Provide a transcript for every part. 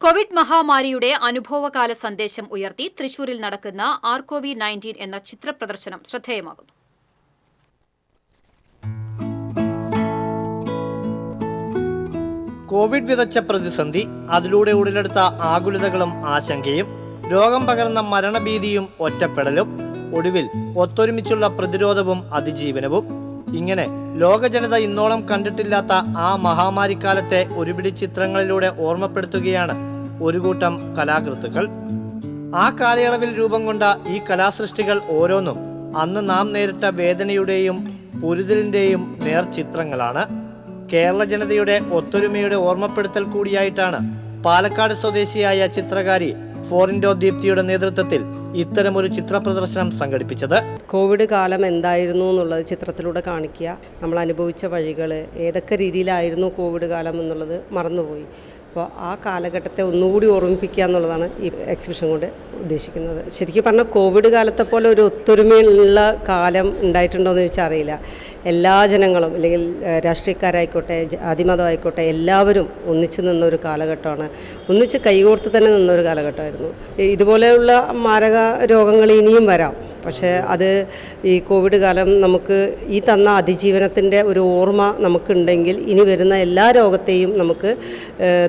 Covid മഹാമാരിയുടെ അനുഭവകാല സന്ദേശം ഉയർത്തി തൃശൂരിൽ നടക്കുന്ന ആർകോവി നയന്റീൻ എന്ന ചിത്രപ്രദർശനം ശ്രദ്ധേയമാകുന്നു. കോവിഡ് വിതച്ച പ്രതിസന്ധി അതിലൂടെ ഉടലെടുത്ത ആകുലതകളും ആശങ്കയും രോഗം പകർന്ന മരണഭീതിയും ഒറ്റപ്പെടലും ഒടുവിൽ ഒത്തൊരുമിച്ചുള്ള പ്രതിരോധവും അതിജീവനവും. ഇങ്ങനെ ലോകജനത ഇന്നോളം കണ്ടിട്ടില്ലാത്ത ആ മഹാമാരിക്കാലത്തെ ഒരുപിടി ചിത്രങ്ങളിലൂടെ ഓർമ്മപ്പെടുത്തുകയാണ് ഒരു കൂട്ടം കലാകൃത്തുക്കൾ. ആ കാലയളവിൽ രൂപം കൊണ്ട ഈ കലാസൃഷ്ടികൾ ഓരോന്നും അന്ന് നാം നേരിട്ട വേദനയുടെയും പൊരുതലിന്റെയും നേർചിത്രങ്ങളാണ്. കേരള ജനതയുടെ ഒത്തൊരുമയുടെ ഓർമ്മപ്പെടുത്തൽ കൂടിയായിട്ടാണ് പാലക്കാട് സ്വദേശിയായ ചിത്രകാരി ഫോറിൻഡോ ദീപ്തിയുടെ നേതൃത്വത്തിൽ ഇത്തരമൊരു ചിത്ര പ്രദർശനം സംഘടിപ്പിച്ചത്. കോവിഡ് കാലം എന്തായിരുന്നു എന്നുള്ളത് ചിത്രത്തിലൂടെ കാണിക്കുക. നമ്മൾ അനുഭവിച്ച വഴികൾ ഏതൊക്കെ രീതിയിലായിരുന്നു കോവിഡ് കാലം എന്നുള്ളത് മറന്നുപോയി. അപ്പോൾ ആ കാലഘട്ടത്തെ ഒന്നുകൂടി ഓർമ്മിപ്പിക്കുക എന്നുള്ളതാണ് ഈ എക്സിബിഷൻ കൊണ്ട് ഉദ്ദേശിക്കുന്നത്. ശരിക്കും പറഞ്ഞാൽ കോവിഡ് കാലത്തെ പോലെ ഒരു ഒത്തൊരുമയുള്ള കാലം ഉണ്ടായിട്ടുണ്ടോ എന്ന് ചോദിച്ചാൽ അറിയില്ല. എല്ലാ ജനങ്ങളും അല്ലെങ്കിൽ രാഷ്ട്രീയക്കാരായിക്കോട്ടെ ജാതിമതം എല്ലാവരും ഒന്നിച്ചു നിന്ന ഒരു കാലഘട്ടമാണ്. ഒന്നിച്ച് കൈകോർത്ത് തന്നെ നിന്ന ഒരു കാലഘട്ടമായിരുന്നു. ഇതുപോലെയുള്ള മാരക രോഗങ്ങൾ ഇനിയും വരാം. പക്ഷേ അത് ഈ കോവിഡ് കാലം നമുക്ക് ഈ തന്ന അതിജീവനത്തിന്റെ ഒരു ഓർമ്മ നമുക്കുണ്ടെങ്കിൽ ഇനി വരുന്ന എല്ലാ രോഗത്തെയും നമുക്ക്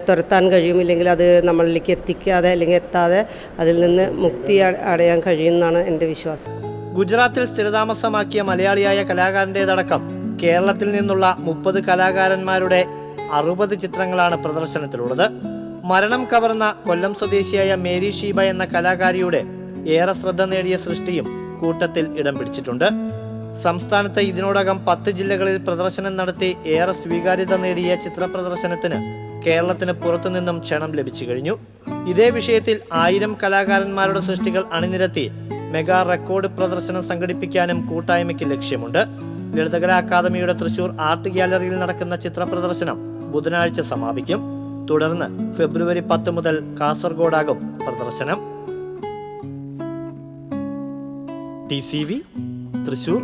തുരത്താൻ കഴിയും ഇല്ലെങ്കിൽ അത് നമ്മളിലേക്ക് എത്തിക്കാതെ അല്ലെങ്കിൽ എത്താതെ അതിൽ നിന്ന് മുക്തി അടയാൻ കഴിയുമെന്നാണ് എന്റെ വിശ്വാസം. ഗുജറാത്തിൽ സ്ഥിരതാമസമാക്കിയ മലയാളിയായ കലാകാരന്റേതടക്കം കേരളത്തിൽ നിന്നുള്ള മുപ്പത് കലാകാരന്മാരുടെ അറുപത് ചിത്രങ്ങളാണ് പ്രദർശനത്തിലുള്ളത്. മരണം കവർന്ന കൊല്ലം സ്വദേശിയായ മേരി ഷീബ എന്ന കലാകാരിയുടെ ഏറെ ശ്രദ്ധ നേടിയ സൃഷ്ടിയും കൂട്ടത്തിൽ ഇടം പിടിച്ചിട്ടുണ്ട്. സംസ്ഥാനത്ത് ഇതിനോടകം പത്ത് ജില്ലകളിൽ പ്രദർശനം നടത്തി ഏറെ സ്വീകാര്യത നേടിയ ചിത്ര പ്രദർശനത്തിന് കേരളത്തിന് പുറത്തുനിന്നും ക്ഷണം ലഭിച്ചു കഴിഞ്ഞു. ഇതേ വിഷയത്തിൽ ആയിരം കലാകാരന്മാരുടെ സൃഷ്ടികൾ അണിനിരത്തി മെഗാ റെക്കോർഡ് പ്രദർശനം സംഘടിപ്പിക്കാനും കൂട്ടായ്മയ്ക്ക് ലക്ഷ്യമുണ്ട്. ലളിതകലാ അക്കാദമിയുടെ തൃശൂർ ആർട്ട് ഗ്യാലറിയിൽ നടക്കുന്ന ചിത്ര പ്രദർശനം ബുധനാഴ്ച സമാപിക്കും. തുടർന്ന് ഫെബ്രുവരി പത്ത് മുതൽ കാസർഗോഡാകും പ്രദർശനം. T C V Thrissur